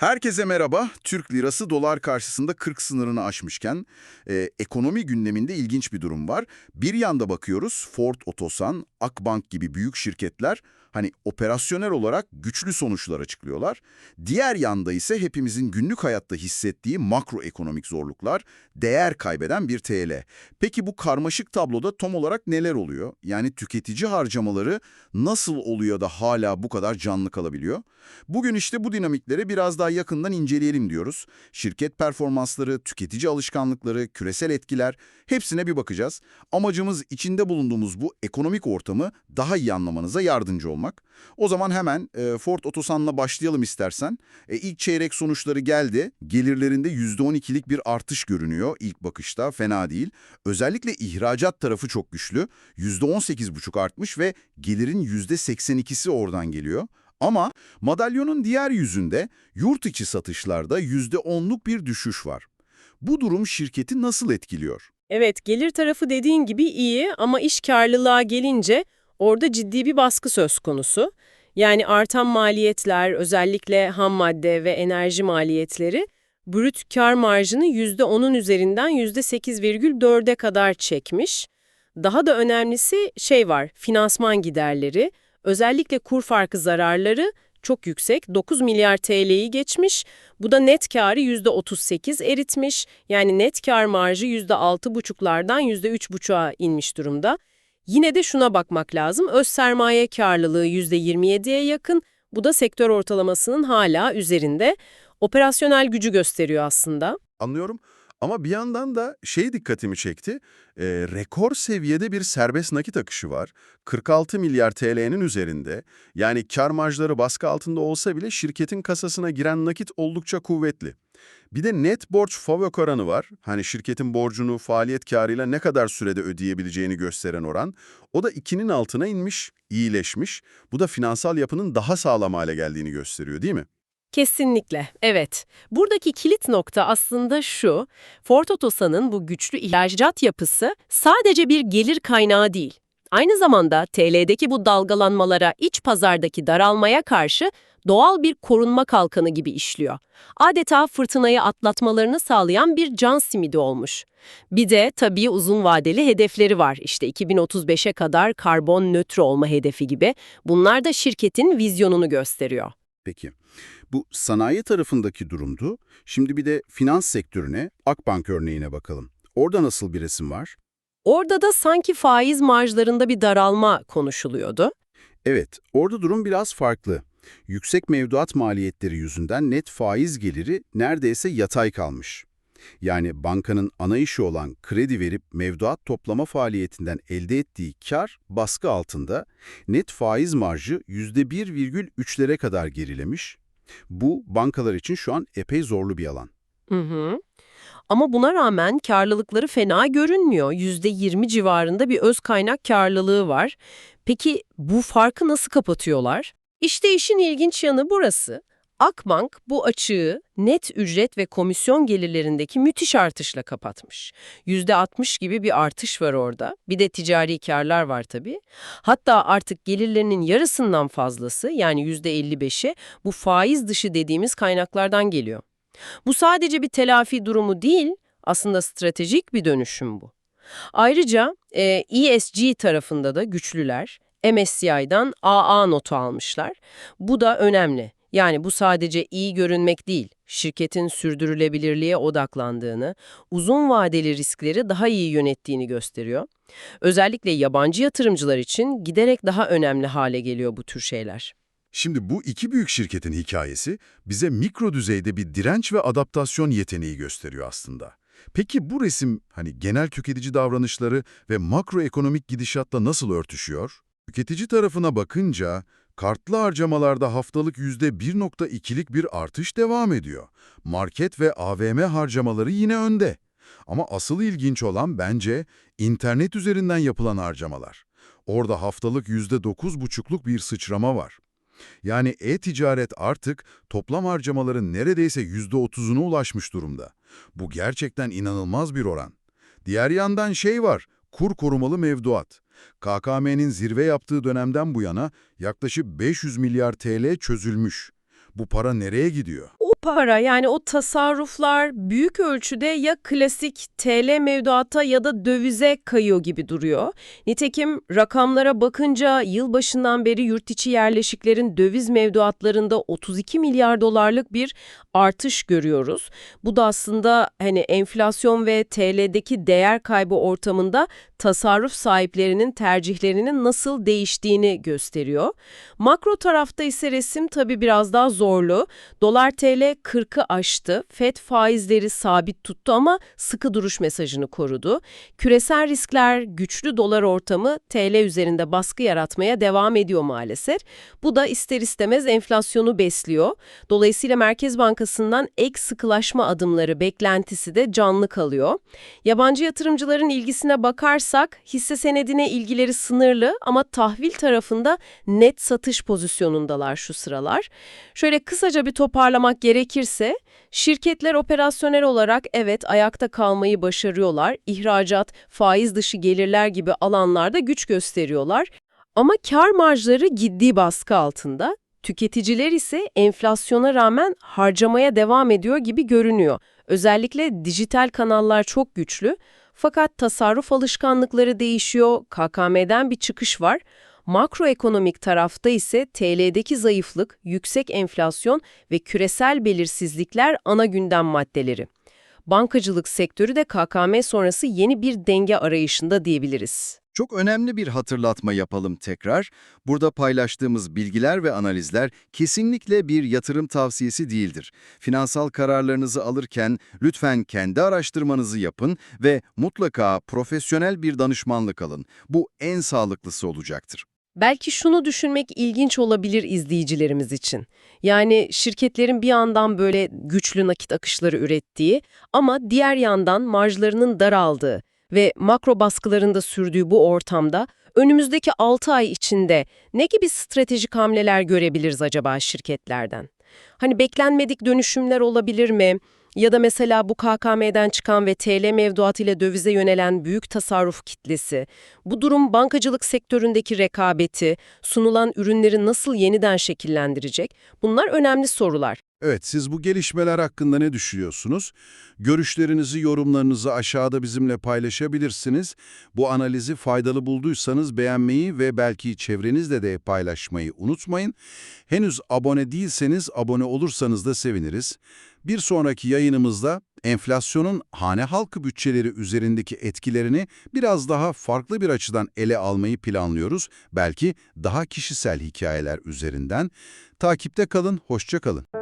Herkese merhaba. Türk lirası dolar karşısında 40 sınırını aşmışken e, ekonomi gündeminde ilginç bir durum var. Bir yanda bakıyoruz Ford Otosan, Akbank gibi büyük şirketler hani operasyonel olarak güçlü sonuçlar açıklıyorlar. Diğer yanda ise hepimizin günlük hayatta hissettiği makroekonomik zorluklar, değer kaybeden bir TL. Peki bu karmaşık tabloda tam olarak neler oluyor? Yani tüketici harcamaları nasıl oluyor da hala bu kadar canlı kalabiliyor? Bugün işte bu dinamikleri biraz daha yakından inceleyelim diyoruz. Şirket performansları, tüketici alışkanlıkları, küresel etkiler hepsine bir bakacağız. Amacımız içinde bulunduğumuz bu ekonomik ortamı daha iyi anlamanıza yardımcı olmak. O zaman hemen e, Ford Otosan'la başlayalım istersen. E, ilk çeyrek sonuçları geldi. Gelirlerinde %12'lik bir artış görünüyor ilk bakışta. Fena değil. Özellikle ihracat tarafı çok güçlü. %18,5 artmış ve gelirin %82'si oradan geliyor. Ama madalyonun diğer yüzünde yurt içi satışlarda %10'luk bir düşüş var. Bu durum şirketi nasıl etkiliyor? Evet, gelir tarafı dediğin gibi iyi ama iş karlılığa gelince orada ciddi bir baskı söz konusu. Yani artan maliyetler, özellikle ham madde ve enerji maliyetleri, brüt kar marjını %10'un üzerinden %8,4'e kadar çekmiş. Daha da önemlisi şey var, finansman giderleri, özellikle kur farkı zararları çok yüksek, 9 milyar TL'yi geçmiş. Bu da net karı %38 eritmiş. Yani net kar marjı %6,5'lardan %3,5'a inmiş durumda. Yine de şuna bakmak lazım. Öz sermaye karlılığı %27'ye yakın. Bu da sektör ortalamasının hala üzerinde. Operasyonel gücü gösteriyor aslında. Anlıyorum. Ama bir yandan da şey dikkatimi çekti. e, rekor seviyede bir serbest nakit akışı var. 46 milyar TL'nin üzerinde. Yani kar marjları baskı altında olsa bile şirketin kasasına giren nakit oldukça kuvvetli. Bir de net borç FAVÖK oranı var. Hani şirketin borcunu faaliyet karıyla ne kadar sürede ödeyebileceğini gösteren oran. O da 2'nin altına inmiş, iyileşmiş. Bu da finansal yapının daha sağlam hale geldiğini gösteriyor değil mi? Kesinlikle, evet. Buradaki kilit nokta aslında şu, Ford Otosan'ın bu güçlü ihracat yapısı sadece bir gelir kaynağı değil. Aynı zamanda TL'deki bu dalgalanmalara, iç pazardaki daralmaya karşı doğal bir korunma kalkanı gibi işliyor. Adeta fırtınayı atlatmalarını sağlayan bir can simidi olmuş. Bir de tabii uzun vadeli hedefleri var. İşte 2035'e kadar karbon nötr olma hedefi gibi. Bunlar da şirketin vizyonunu gösteriyor. Peki. Bu sanayi tarafındaki durumdu. Şimdi bir de finans sektörüne, Akbank örneğine bakalım. Orada nasıl bir resim var? Orada da sanki faiz marjlarında bir daralma konuşuluyordu. Evet, orada durum biraz farklı. Yüksek mevduat maliyetleri yüzünden net faiz geliri neredeyse yatay kalmış. Yani bankanın ana işi olan kredi verip mevduat toplama faaliyetinden elde ettiği kar baskı altında net faiz marjı %1,3'lere kadar gerilemiş. Bu bankalar için şu an epey zorlu bir alan. Hı hı. Ama buna rağmen karlılıkları fena görünmüyor. %20 civarında bir öz kaynak karlılığı var. Peki bu farkı nasıl kapatıyorlar? İşte işin ilginç yanı burası. Akbank bu açığı net ücret ve komisyon gelirlerindeki müthiş artışla kapatmış. %60 gibi bir artış var orada. Bir de ticari karlar var tabii. Hatta artık gelirlerinin yarısından fazlası yani %55'i bu faiz dışı dediğimiz kaynaklardan geliyor. Bu sadece bir telafi durumu değil, aslında stratejik bir dönüşüm bu. Ayrıca e, ESG tarafında da güçlüler, MSCI'dan AA notu almışlar. Bu da önemli. Yani bu sadece iyi görünmek değil, şirketin sürdürülebilirliğe odaklandığını, uzun vadeli riskleri daha iyi yönettiğini gösteriyor. Özellikle yabancı yatırımcılar için giderek daha önemli hale geliyor bu tür şeyler. Şimdi bu iki büyük şirketin hikayesi bize mikro düzeyde bir direnç ve adaptasyon yeteneği gösteriyor aslında. Peki bu resim hani genel tüketici davranışları ve makroekonomik gidişatla nasıl örtüşüyor? Tüketici tarafına bakınca kartlı harcamalarda haftalık %1.2'lik bir artış devam ediyor. Market ve AVM harcamaları yine önde. Ama asıl ilginç olan bence internet üzerinden yapılan harcamalar. Orada haftalık %9,5'luk bir sıçrama var. Yani e-ticaret artık toplam harcamaların neredeyse %30'una ulaşmış durumda. Bu gerçekten inanılmaz bir oran. Diğer yandan şey var, kur korumalı mevduat. KKM'nin zirve yaptığı dönemden bu yana yaklaşık 500 milyar TL çözülmüş. Bu para nereye gidiyor? O para yani o tasarruflar büyük ölçüde ya klasik TL mevduata ya da dövize kayıyor gibi duruyor. Nitekim rakamlara bakınca yılbaşından beri yurt içi yerleşiklerin döviz mevduatlarında 32 milyar dolarlık bir artış görüyoruz. Bu da aslında hani enflasyon ve TL'deki değer kaybı ortamında tasarruf sahiplerinin tercihlerinin nasıl değiştiğini gösteriyor. Makro tarafta ise resim tabii biraz daha zorlu. Dolar TL 40'ı aştı. FED faizleri sabit tuttu ama sıkı duruş mesajını korudu. Küresel riskler, güçlü dolar ortamı TL üzerinde baskı yaratmaya devam ediyor maalesef. Bu da ister istemez enflasyonu besliyor. Dolayısıyla Merkez Bankası'ndan ek sıkılaşma adımları beklentisi de canlı kalıyor. Yabancı yatırımcıların ilgisine bakarsak hisse senedine ilgileri sınırlı ama tahvil tarafında net satış pozisyonundalar şu sıralar. Şöyle kısaca bir toparlamak gerekirse, şirketler operasyonel olarak evet ayakta kalmayı başarıyorlar, ihracat, faiz dışı gelirler gibi alanlarda güç gösteriyorlar. Ama kar marjları ciddi baskı altında, tüketiciler ise enflasyona rağmen harcamaya devam ediyor gibi görünüyor. Özellikle dijital kanallar çok güçlü, fakat tasarruf alışkanlıkları değişiyor, KKM'den bir çıkış var. Makroekonomik tarafta ise TL'deki zayıflık, yüksek enflasyon ve küresel belirsizlikler ana gündem maddeleri. Bankacılık sektörü de KKM sonrası yeni bir denge arayışında diyebiliriz. Çok önemli bir hatırlatma yapalım tekrar. Burada paylaştığımız bilgiler ve analizler kesinlikle bir yatırım tavsiyesi değildir. Finansal kararlarınızı alırken lütfen kendi araştırmanızı yapın ve mutlaka profesyonel bir danışmanlık alın. Bu en sağlıklısı olacaktır. Belki şunu düşünmek ilginç olabilir izleyicilerimiz için. Yani şirketlerin bir yandan böyle güçlü nakit akışları ürettiği ama diğer yandan marjlarının daraldığı ve makro baskılarında sürdüğü bu ortamda önümüzdeki 6 ay içinde ne gibi stratejik hamleler görebiliriz acaba şirketlerden? Hani beklenmedik dönüşümler olabilir mi? Ya da mesela bu KKM'den çıkan ve TL mevduat ile dövize yönelen büyük tasarruf kitlesi, bu durum bankacılık sektöründeki rekabeti, sunulan ürünleri nasıl yeniden şekillendirecek? Bunlar önemli sorular. Evet, siz bu gelişmeler hakkında ne düşünüyorsunuz? Görüşlerinizi, yorumlarınızı aşağıda bizimle paylaşabilirsiniz. Bu analizi faydalı bulduysanız beğenmeyi ve belki çevrenizle de paylaşmayı unutmayın. Henüz abone değilseniz abone olursanız da seviniriz. Bir sonraki yayınımızda enflasyonun hane halkı bütçeleri üzerindeki etkilerini biraz daha farklı bir açıdan ele almayı planlıyoruz. Belki daha kişisel hikayeler üzerinden. Takipte kalın, hoşça kalın.